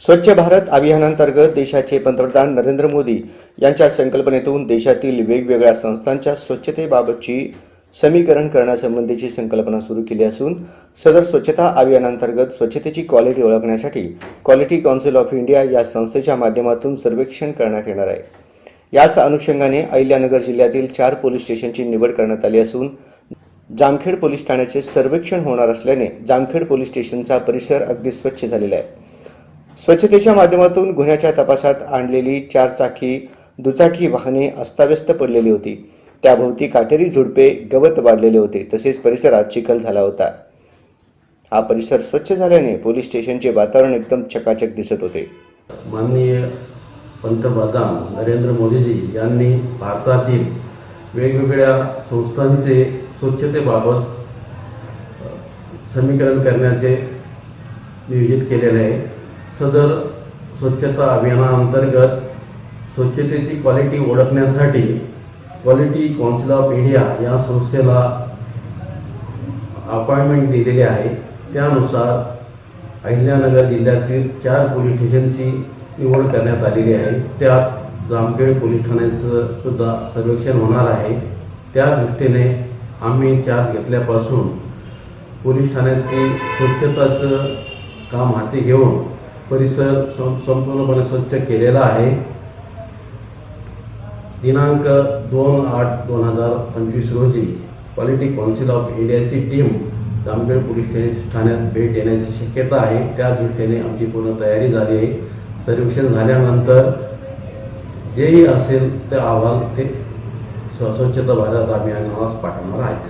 स्वच्छ भारत अभियानांतर्गत देशाचे पंतप्रधान नरेंद्र मोदी यांच्या संकल्पनेतून देशातील वेगवेगळ्या संस्थांच्या स्वच्छतेबाबतची समीकरण करण्यासंबंधीची संकल्पना सुरू केली असून सदर स्वच्छता अभियानांतर्गत स्वच्छतेची क्वालिटी ओळखण्यासाठी क्वालिटी काउन्सिल ऑफ इंडिया या संस्थेच्या माध्यमातून सर्वेक्षण करण्यात येणार आहे. याच अनुषंगाने अहिल्यानगर जिल्ह्यातील चार पोलीस स्टेशनची निवड करण्यात आली असून जामखेड पोलीस ठाण्याचे सर्वेक्षण होणार असल्याने जामखेड पोलीस स्टेशनचा परिसर अगदी स्वच्छ झालेला आहे. स्वच्छतेच्या माध्यमातून गुन्ह्याच्या तपासात आणलेली चारचाकी दुचाकी वाहने अस्ताव्यस्त पडलेली होती. त्याभोवती काटेरी झुडपे गवत वाढलेले होते. तसेच परिसरात चिखल झाला होता. हा परिसर स्वच्छ झाल्याने पोलीस स्टेशनचे वातावरण एकदम चकाचक दिसत होते. माननीय पंतप्रधान नरेंद्र मोदीजी यांनी भारतातील वेगवेगळ्या संस्थांचे स्वच्छतेबाबत समीकरण करण्याचे नियोजित केलेले आहे. सदर स्वच्छता अभियानाअंतर्गत स्वच्छतेची क्वालिटी ओळखण्यासाठी क्वालिटी कौन्सिल ऑफ इंडिया या संस्थेला अपॉइंटमेंट दिलेली आहे. त्यानुसार अहिल्यानगर जिल्ह्यातील चार पोलीस स्टेशनची निवड करण्यात आलेली आहे. त्यात जामखेड पोलीस ठाण्याचं सुद्धा सर्वेक्षण होणार आहे. त्या दृष्टीने आम्ही चार्ज घेतल्यापासून पोलीस ठाण्याची स्वच्छताचं काम हाती घेऊन परिसर संपूर्णपणे स्वच्छ केलेला आहे. दिनांक दोन आठ दोन हजार पंचवीस रोजी क्वालिटी काउन्सिल ऑफ इंडियाची टीम जामखेड पोलीस स्टे- ठाण्यात भेट देण्याची शक्यता आहे. त्या दृष्टीने आमची पूर्ण तयारी झाली आहे. सर्वेक्षण झाल्यानंतर जेही असेल ते अहवाल ते स्वच्छता भारत अभियानाला पाठवणार आहेत.